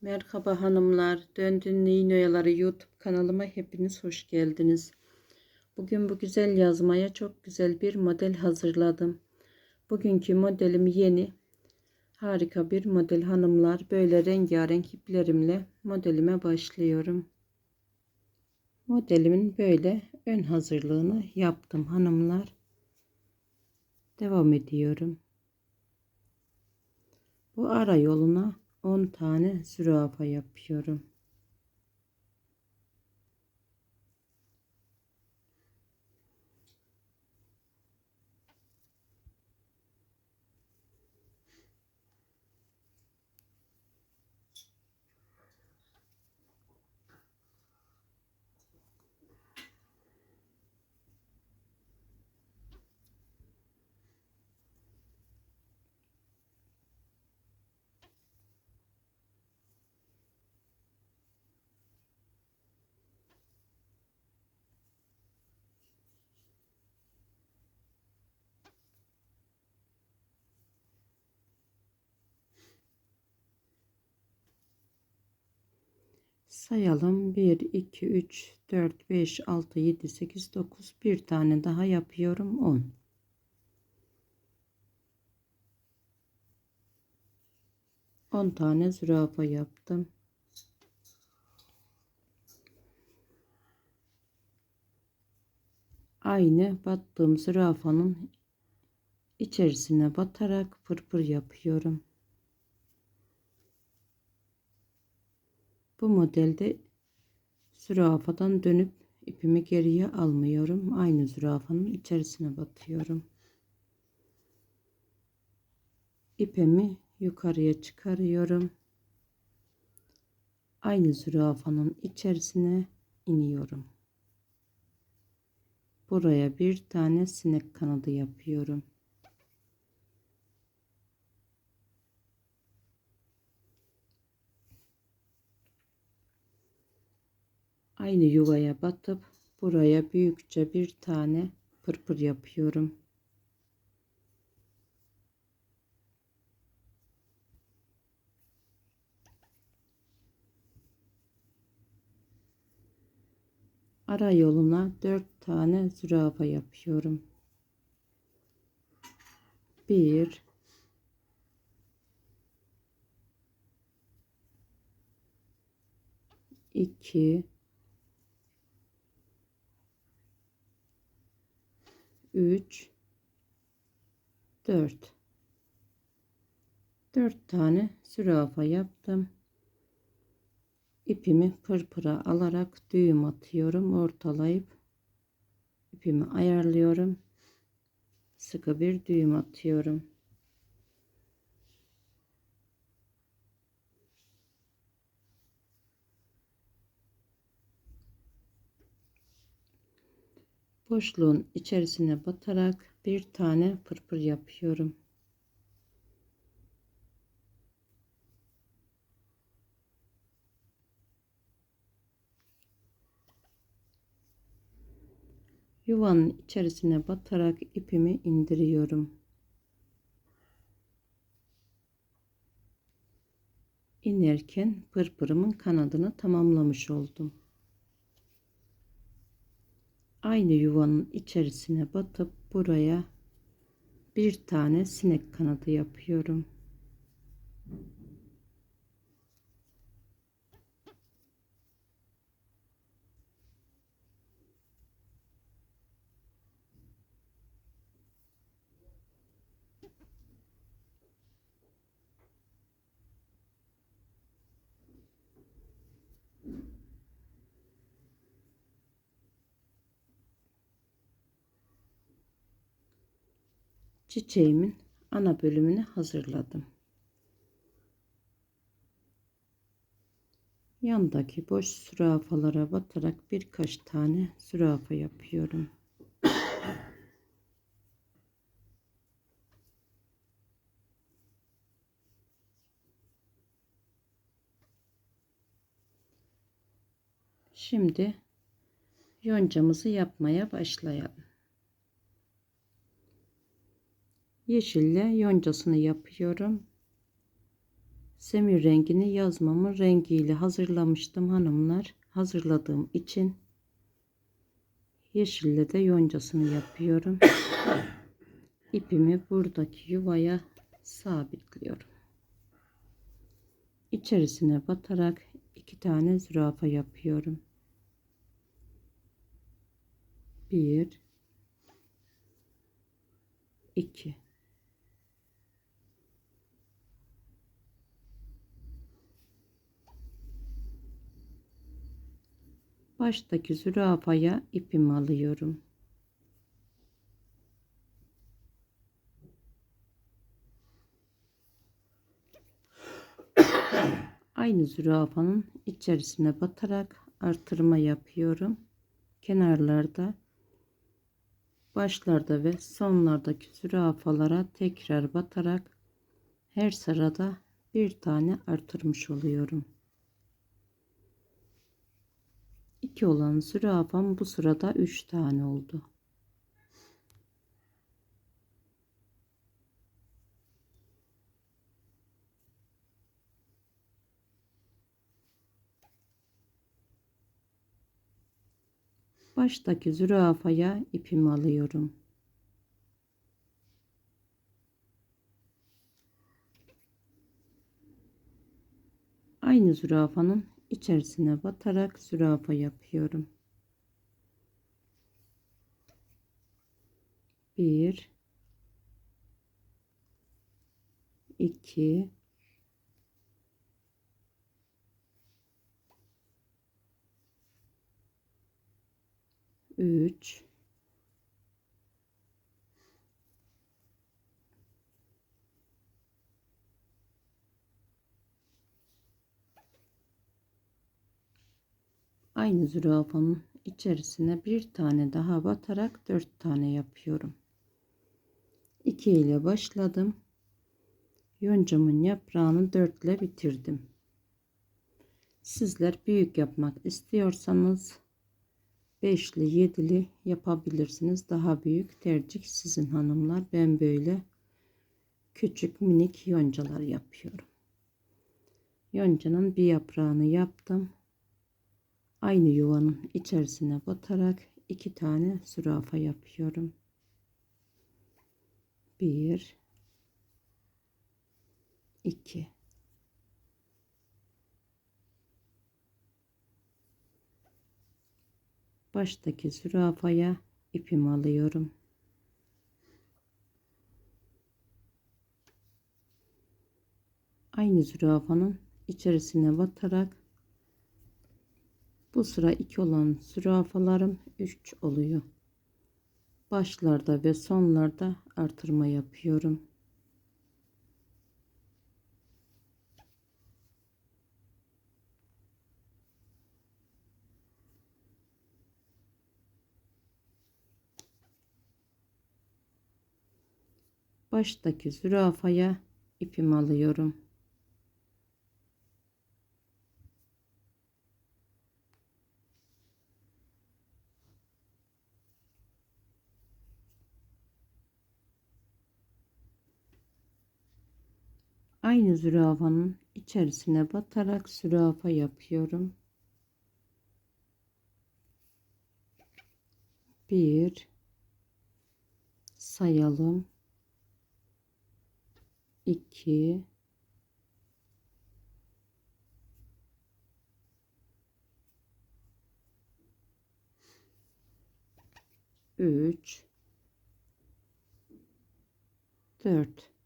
Merhaba hanımlar, Döndün Neyin Oyaları YouTube kanalıma hepiniz hoş geldiniz. Bugün bu güzel yazmaya çok güzel bir model hazırladım. Bugünkü modelim yeni. Harika bir model hanımlar. Böyle rengarenk iplerimle modelime başlıyorum. Modelimin böyle ön hazırlığını yaptım hanımlar. Devam ediyorum. Bu ara yoluna 10 tane zürafa yapıyorum. Sayalım. 1 2 3 4 5 6 7 8 9 bir tane daha yapıyorum. 10 10 tane zürafa yaptım. Aynı battığım zürafanın içerisine batarak pırpır yapıyorum Bu modelde zürafadan dönüp ipimi geriye almıyorum. Aynı zürafanın içerisine batıyorum. İpimi yukarıya çıkarıyorum. Aynı zürafanın içerisine iniyorum. Buraya bir tane sinek kanadı yapıyorum. Aynı yuvaya batıp buraya büyükçe bir tane pırpır yapıyorum. Ara yoluna dört tane zürafa yapıyorum. Bir, iki, 3 4 4 tane zürafa yaptım. İpimi pırpıra alarak düğüm atıyorum. Ortalayıp ipimi ayarlıyorum. Sıkı bir düğüm atıyorum. Boşluğun içerisine batarak bir tane pırpır yapıyorum. Yuvanın içerisine batarak ipimi indiriyorum. İnerken pırpırımın kanadını tamamlamış oldum aynı yuvanın içerisine batıp buraya bir tane sinek kanadı yapıyorum. Çiçeğimin ana bölümünü hazırladım. Yandaki boş zürafalara batarak birkaç tane zürafa yapıyorum. Şimdi yoncamızı yapmaya başlayalım. Yeşille yoncasını yapıyorum. semir rengini yazmamın rengiyle hazırlamıştım hanımlar. Hazırladığım için yeşille de yoncasını yapıyorum. İpimi buradaki yuvaya sabitliyorum. İçerisine batarak iki tane zürafa yapıyorum. Bir, iki. Baştaki zürafaya ipimi alıyorum. Aynı zürafanın içerisine batarak artırma yapıyorum. Kenarlarda başlarda ve sonlardaki zürafalara tekrar batarak her sırada bir tane artırmış oluyorum. 2 olan zürafam bu sırada 3 tane oldu. Baştaki zürafaya ipimi alıyorum. Aynı zürafanın içerisine batarak zürafa yapıyorum. Bir, iki, üç, aynı zürafanın içerisine bir tane daha batarak dört tane yapıyorum. 2 ile başladım. Yoncamın yaprağını 4 ile bitirdim. Sizler büyük yapmak istiyorsanız 5'li 7'li yapabilirsiniz. Daha büyük tercih sizin hanımlar. Ben böyle küçük minik yoncalar yapıyorum. Yoncanın bir yaprağını yaptım aynı yuvanın içerisine batarak iki tane zürafa yapıyorum. Bir, iki. Baştaki zürafaya ipimi alıyorum. Aynı zürafanın içerisine batarak bu sıra 2 olan zürafalarım 3 oluyor. Başlarda ve sonlarda artırma yapıyorum. Baştaki zürafaya ipimi alıyorum. Aynı zürafanın içerisine batarak zürafa yapıyorum. Bir sayalım. iki üç dört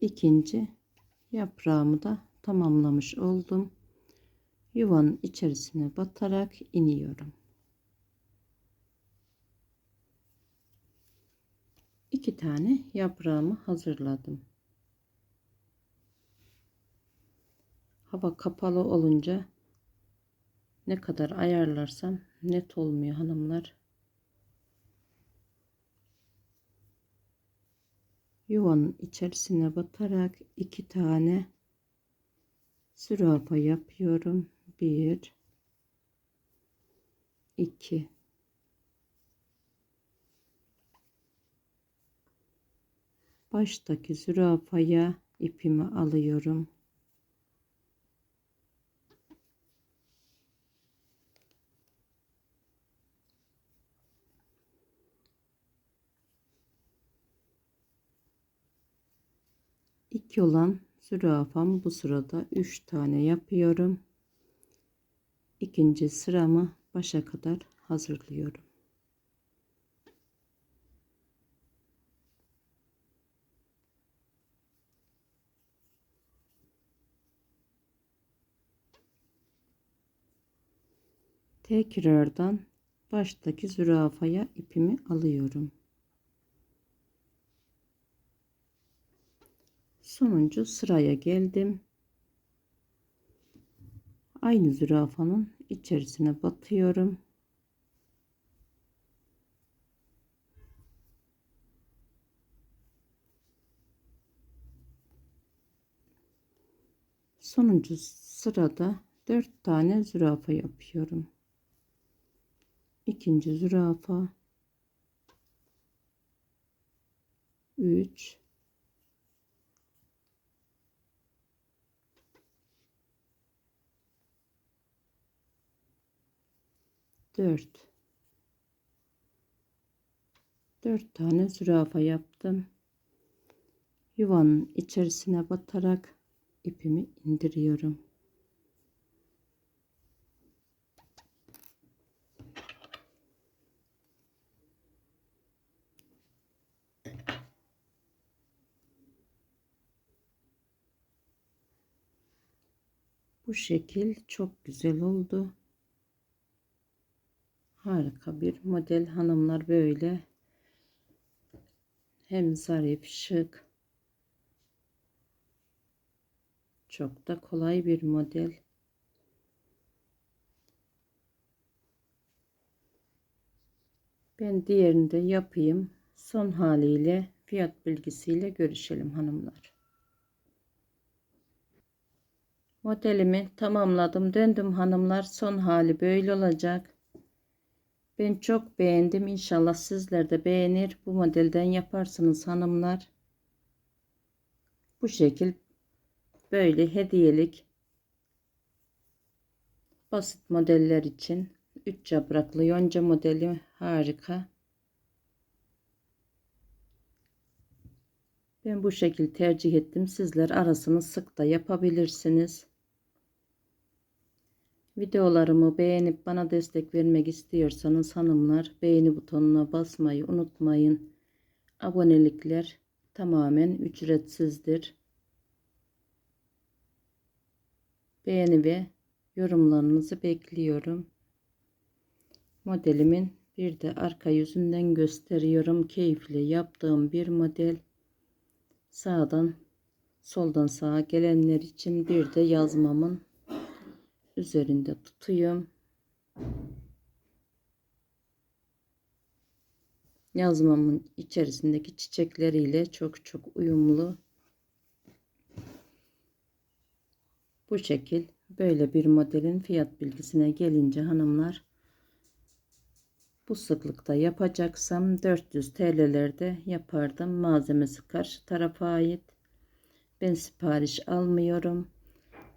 ikinci yaprağımı da tamamlamış oldum. Yuvanın içerisine batarak iniyorum. İki tane yaprağımı hazırladım. Hava kapalı olunca ne kadar ayarlarsam net olmuyor hanımlar. Yuvanın içerisine batarak iki tane zürafa yapıyorum. Bir, iki, baştaki zürafaya ipimi alıyorum. İki olan zürafam bu sırada üç tane yapıyorum. İkinci sıramı başa kadar hazırlıyorum. Tekrardan baştaki zürafaya ipimi alıyorum. Sonuncu sıraya geldim. Aynı zürafanın içerisine batıyorum. Sonuncu sırada 4 tane zürafa yapıyorum. İkinci zürafa 3 4 4 tane zürafa yaptım. Yuvanın içerisine batarak ipimi indiriyorum. Bu şekil çok güzel oldu. Harika bir model hanımlar böyle. Hem zarif, şık. Çok da kolay bir model. Ben diğerini de yapayım. Son haliyle fiyat bilgisiyle görüşelim hanımlar. Modelimi tamamladım. Döndüm hanımlar. Son hali böyle olacak. Ben çok beğendim. İnşallah sizler de beğenir. Bu modelden yaparsınız hanımlar. Bu şekil böyle hediyelik basit modeller için 3 yapraklı yonca modeli harika. Ben bu şekil tercih ettim. Sizler arasını sık da yapabilirsiniz. Videolarımı beğenip bana destek vermek istiyorsanız hanımlar beğeni butonuna basmayı unutmayın. Abonelikler tamamen ücretsizdir. Beğeni ve yorumlarınızı bekliyorum. Modelimin bir de arka yüzünden gösteriyorum. Keyifli yaptığım bir model. Sağdan soldan sağa gelenler için bir de yazmamın üzerinde tutuyorum. Yazmamın içerisindeki çiçekleriyle çok çok uyumlu. Bu şekil böyle bir modelin fiyat bilgisine gelince hanımlar bu sıklıkta yapacaksam 400 TL'lerde yapardım. Malzemesi karşı tarafa ait. Ben sipariş almıyorum.